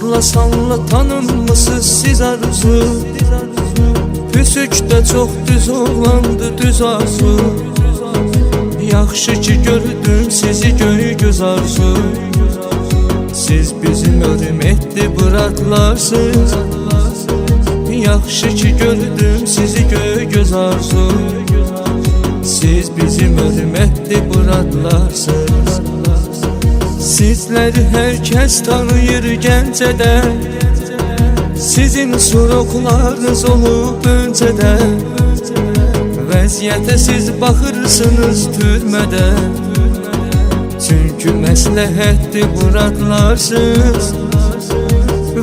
Salla salla tanınmısız siz arzu? Püsükdə çox düz oğlandı düz arzu. Yaxşı ki gördüm sizi göy göz arzu. Siz bizim hörmətli bıraklarsınız Yaxşı ki gördüm sizi göy göz arzu. Siz bizim hörmətli bıraklarsınız Sizləri hər kəs tanıyır Gəncədə Sizin soroklarınız olub öncədə Vəziyyətə siz baxırsınız türmədə Çünki məsləhətdir buradlarsınız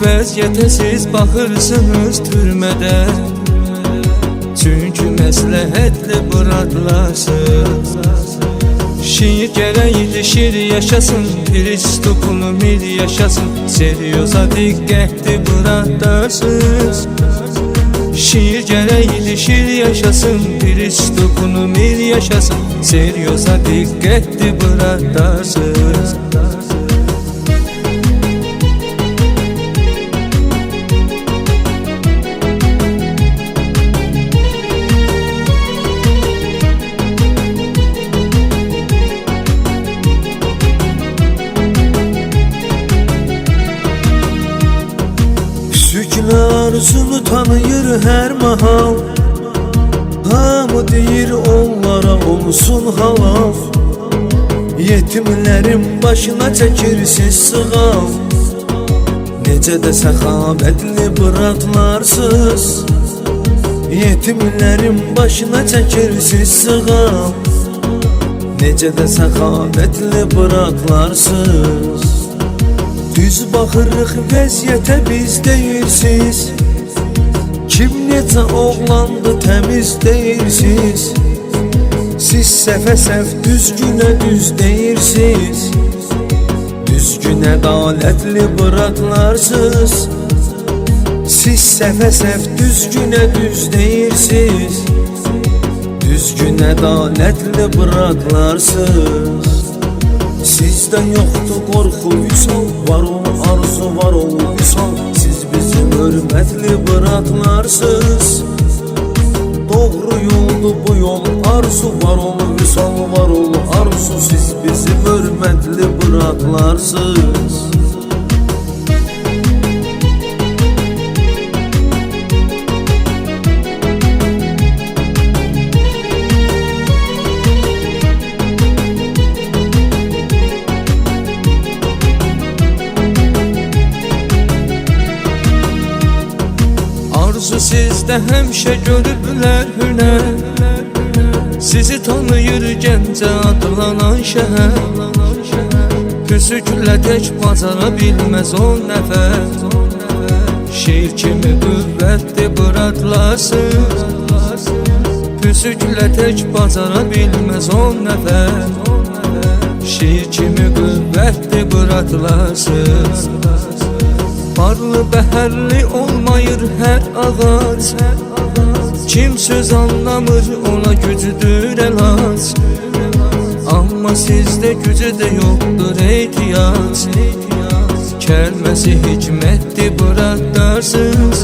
Vəziyyətə siz baxırsınız türmədə Çünki məsləhətli buradlarsınız Şiir gərəkdir şiir yaşasın. Pristopunu mil yaşasın. Seryoza diqqətli buradarsınız Şiir gərəkdir şiir yaşasın. Pristopunu mil yaşasın. Seryoza diqqətli buradarsınız Arzunu tanıyır her mahal. Hamı deyir onlara olsun halal? Yetimlerin başına çekirsiz sığal Necə də səxavətli bıraklarsız Yetimlerin başına çekirsiz sığal Necə də səxavətli bıraklarsız Düz baxırıq vəziyyətə biz deyirsiz Necə oğlandı təmiz deyirsiz Siz səfə-səf düzgünə düz deyirsiz Düzgün ədalətli bıraklarsız Siz səfə-səf düzgünə düz deyirsiz Düzgün ədalətli bıraklarsız Sizdə yoxdur qorxu vüsal Var ol arzu var ol vüsal Hörmətli bıraklarsız Doğru yoldu bu yol arzu var ol vüsal var ol arzu Siz bizim hörmətli bıraklarsız sizdə həmişə görüblər hünər Sizi tanıyır gəncə adlanan şəhər Püsüklə tək bacara bilməz o nəfər Şeir kimi qüvvətli bıraklasın. Püsüklə tək bacara bilməz o nəfər Şeir kimi qüvvətli bıraklasın Barlı bəhərli olmayır hər ağac Kim söz anlamır ona gücüdür əlac Amma sizdə gücə də yoxdur ehtiyac Kəlməsi hikmətdir bırakdarsınız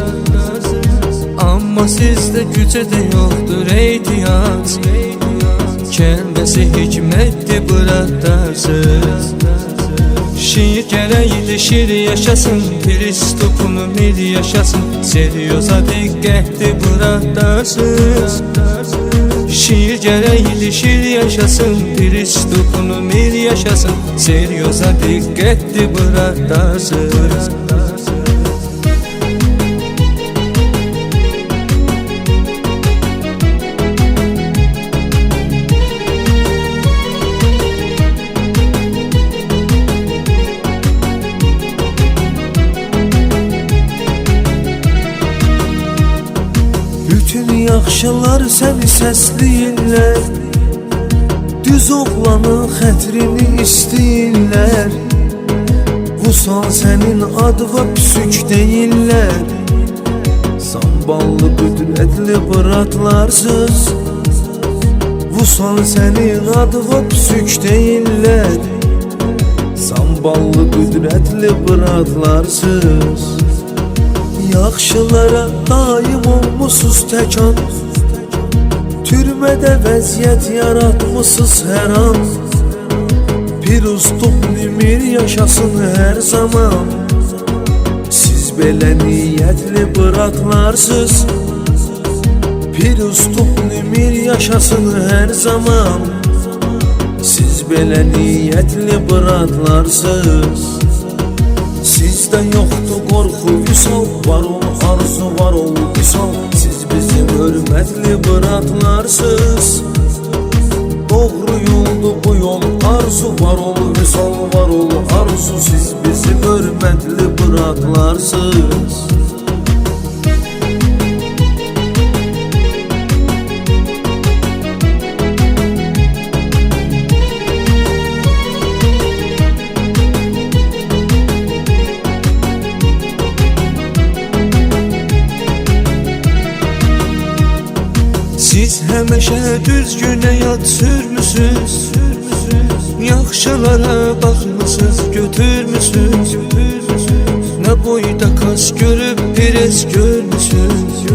Amma sizdə gücə də yoxdur ehtiyac Kəlməsi hikmətdir bırakdarsınız Şiir gərəkdir şiir yaşasın. Pristopunu mil yaşasın. Seryoza diqqətli bırakdarsınız Şiir gərəkdir şiir yaşasın. Pristopunu mil yaşasın. Seryoza diqqətli bırakdarsınız yaxşılar səni səsləyirlər Düz oğlanın xətrini istəyirlər. Vusal sənin adıva püsük deyirlər. Samballı qüdrətli bıratlarsız Vusal sənin adıva püsük deyirlər. Samballı qüdrətli bıratlarsız Yaxşılara daim olmusuz təkan Türmədə vəziyyət yaratmısız hər an. Pirustub nimir yaşasın hər zaman. Siz belə niyyətli bıratlarsız Pirustub nimir yaşasın hər zaman. Siz belə niyyətli bıratlarsız Sizdə yoxdur qorxu vüsal Var ol arzu var ol vüsal Siz bizim hörmətli bıratlarsız Doğru yoldu bu yol Arzu. Var ol vüsal var ol arzu. Siz bizim hörmətli bıratlarsız Siz həmişə düzgün həyat sürmüsüz Yaxşılara baxmısınız, götürmüsüz Nə boyda kas görüb pres görmüsüz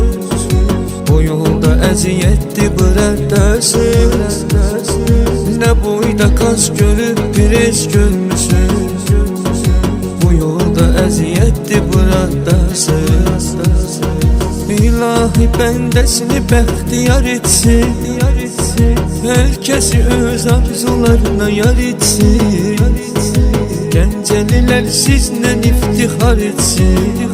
Bu yolda əziyyətli bıradarsınız Nə boyda kas görüb pres görmüsüz Bu yolda əziyyətli bıradarsınız İlahi bəndəsini bəxtiyar etsin. Hər kəsi öz arzularına yar etsin. Gəncəlilər sizlə iftihar etsin.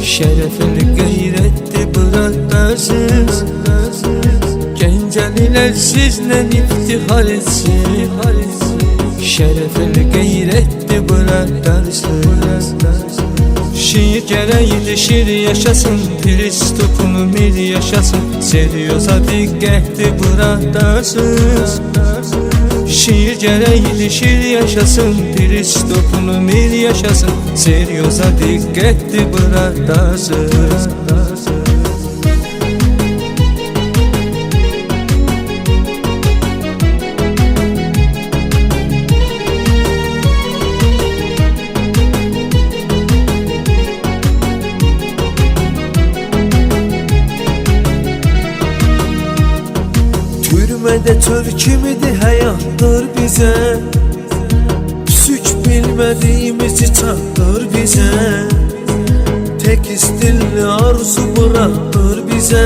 Şərəfli qeyrətli bıradarsınız Gəncəlilər sizlə iftihar etsin. Şərəfli qeyrətli bıradarsınız Şiir gərəyidir, şiir yaşasın. Pristopunu mir yaşasın. Seryoza diqqətli buradarsınız Şiir gərəyidir, şiir yaşasın. Pristopunu mir yaşasın. Seryoza diqqətli buradarsınız Türmədə çöl kimidir həyatdır bizə Sük bilmədiyimizi çatdır bizə Tek istilli arzu bıraktır bizə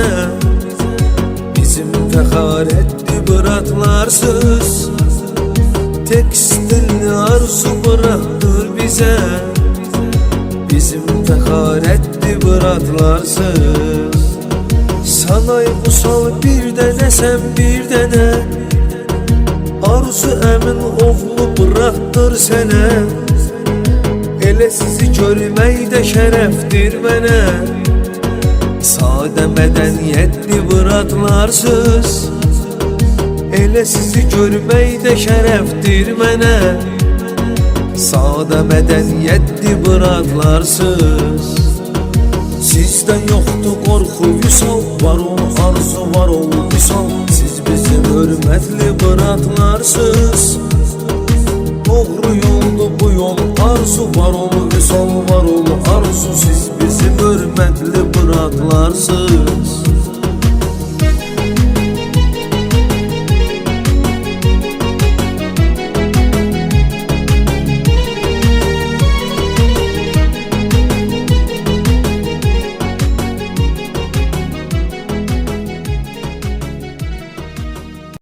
Bizim fəxarətli bıratlarsız Tek istilli arzu bıraktır bizə Bizim fəxarətli bıratlarsız Sana qusal bir dənə sən bir dənə Arzu əmin oğlu bıraxdır sənə Elə sizi görmək də şərəfdir mənə Sadə mədəniyyətli bıratlarsız Elə sizi görmək də şərəfdir mənə Sadə mədəniyyətli bıratlarsız Sizdə yoxdur qorxu vüsal Var ol arzu var ol vüsal Siz bizim hörmətli bıratlarsız Doğru yoldu bu yol Arzu var ol vüsal var ol arzu. Siz bizim hörmətli bıratlarsız